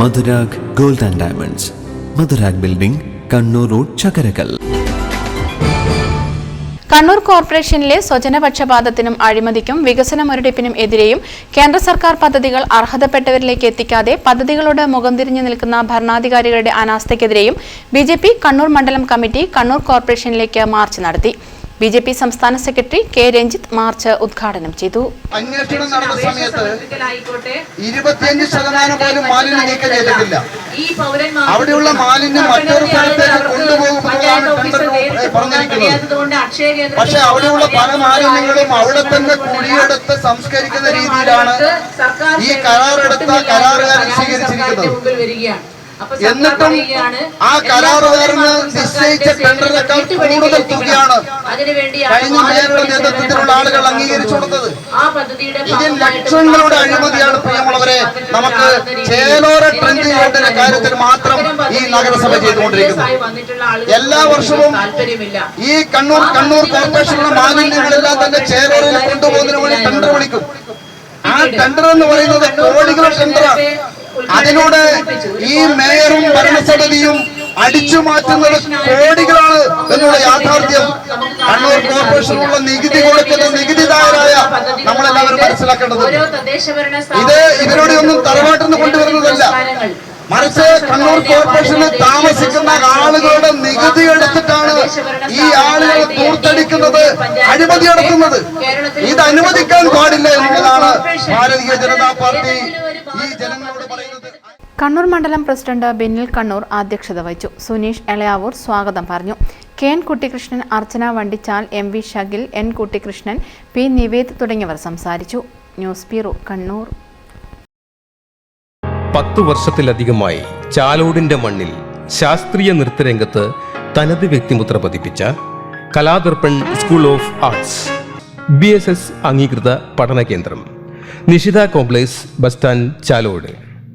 Madhurag gold and diamonds. Madhurag building Kannur road Chakkarakkal. Kannur കോർപ്പറേഷനിലെ സ്വജനപക്ഷപാതത്തിനും അഴിമതിക്കും വികസന മുരടിപ്പിനും എതിരെയും കേന്ദ്ര സർക്കാർ പദ്ധതികൾ അർഹതപ്പെട്ടവരിലേക്ക് എത്തിക്കാതെ പദ്ധതികളോട് മുഖം തിരിഞ്ഞു നിൽക്കുന്ന ഭരണാധികാരികളുടെ അനാസ്ഥയ്ക്കെതിരെയും ബി കണ്ണൂർ മണ്ഡലം കമ്മിറ്റി കണ്ണൂർ കോർപ്പറേഷനിലേക്ക് മാർച്ച് നടത്തി. ബി ജെ പി സംസ്ഥാന സെക്രട്ടറി കെ രഞ്ജിത്ത് മാർച്ച് ഉദ്ഘാടനം ചെയ്തു. അന്വേഷണം നടന്ന സമയത്ത് ഇരുപത്തിയഞ്ച് ശതമാനം പോലും മാലിന്യം നീക്കം ചെയ്തിട്ടില്ല. അവിടെയുള്ള മാലിന്യം മറ്റൊരു സ്ഥലത്തേക്ക് കൊണ്ടുപോകുമ്പോഴാണ് പറഞ്ഞിരിക്കുന്നത്. പക്ഷെ അവിടെയുള്ള പല മാലിന്യങ്ങളും അവിടെ തന്നെ കുഴിയെടുത്ത് സംസ്കരിക്കുന്ന രീതിയിലാണ് ഈ കരാറെടുത്ത കരാറുകാരൻ സ്വീകരിച്ചിരിക്കുന്നത്. എന്നിട്ടും ആ കരാറുകാരന് നിശ്ചയിച്ച ടെൻഡറിനേക്കാൾ കൂടുതൽ തുകയാണ് കഴിഞ്ഞ മേയറുടെ നേതൃത്വത്തിലുള്ള ആളുകൾ അംഗീകരിച്ചു കൊടുത്തത്. ഇതിൽ ലക്ഷങ്ങളുടെ അഴിമതിയാണ് പ്രിയമുള്ളവരെ നമുക്ക് ചേലോര ട്രെഞ്ച് റോഡിന്റെ കാര്യത്തിൽ മാത്രം ഈ നഗരസഭ ചെയ്തുകൊണ്ടിരിക്കുന്നത് എല്ലാ വർഷവും ഈ കണ്ണൂർ കണ്ണൂർ കോർപ്പറേഷനുള്ള മാലിന്യങ്ങളെല്ലാം തന്നെ ചേലോറിൽ കൊണ്ടുപോകുന്നതിന് വേണ്ടി ടെൻഡർ വിളിക്കും. ആ ടെൻഡർ എന്ന് പറയുന്നത് കോടികളുടെ ടെൻഡറാണ്. അതിലൂടെ ഈ മേയറും ഭരണസമിതിയും അടിച്ചു മാറ്റുന്നത് കോടികളാണ് എന്നുള്ള യാഥാർത്ഥ്യം കണ്ണൂർ കോർപ്പറേഷനുള്ള നികുതി കൊടുക്കുന്ന നികുതിദായരായ നമ്മളെല്ലാവരും മനസ്സിലാക്കേണ്ടത് ഇത് ഇവരുടെ ഒന്നും തറവാട്ടിന്ന് കൊണ്ടുവരുന്നതല്ല. മറിച്ച് കണ്ണൂർ കോർപ്പറേഷനിൽ താമസിക്കുന്ന ആളുകളുടെ നികുതി എടുത്തിട്ടാണ് ഈ ആളുകളെ ദൂർത്തടിക്കുന്നത് അഴിമതി നടത്തുന്നത്. ഇത് അനുവദിക്കാൻ പാടില്ല എന്നുള്ളതാണ് ഭാരതീയ ജനതാ പാർട്ടി കണ്ണൂർ മണ്ഡലം പ്രസിഡന്റ് ബെന്നിൽ കണ്ണൂർ അധ്യക്ഷത വഹിച്ചു. സുനീഷ് എളയാവൂർ സ്വാഗതം പറഞ്ഞു. K N Kuttikrishnan Archana Vandichal M V Shakil N Kuttikrishnan P Nived തുടങ്ങിയവർ സംസാരിച്ചു. News bureau Kannur. പത്തു വർഷത്തിലധികമായി ചാലോടിന്റെ മണ്ണിൽ ശാസ്ത്രീയ നൃത്തരംഗത്ത് തനത് വ്യക്തിമുദ്ര പതിപ്പിച്ച Kaladarpan school of arts B S S അംഗീകൃത പഠന കേന്ദ്രം Nishitha complex bus stand Chalode.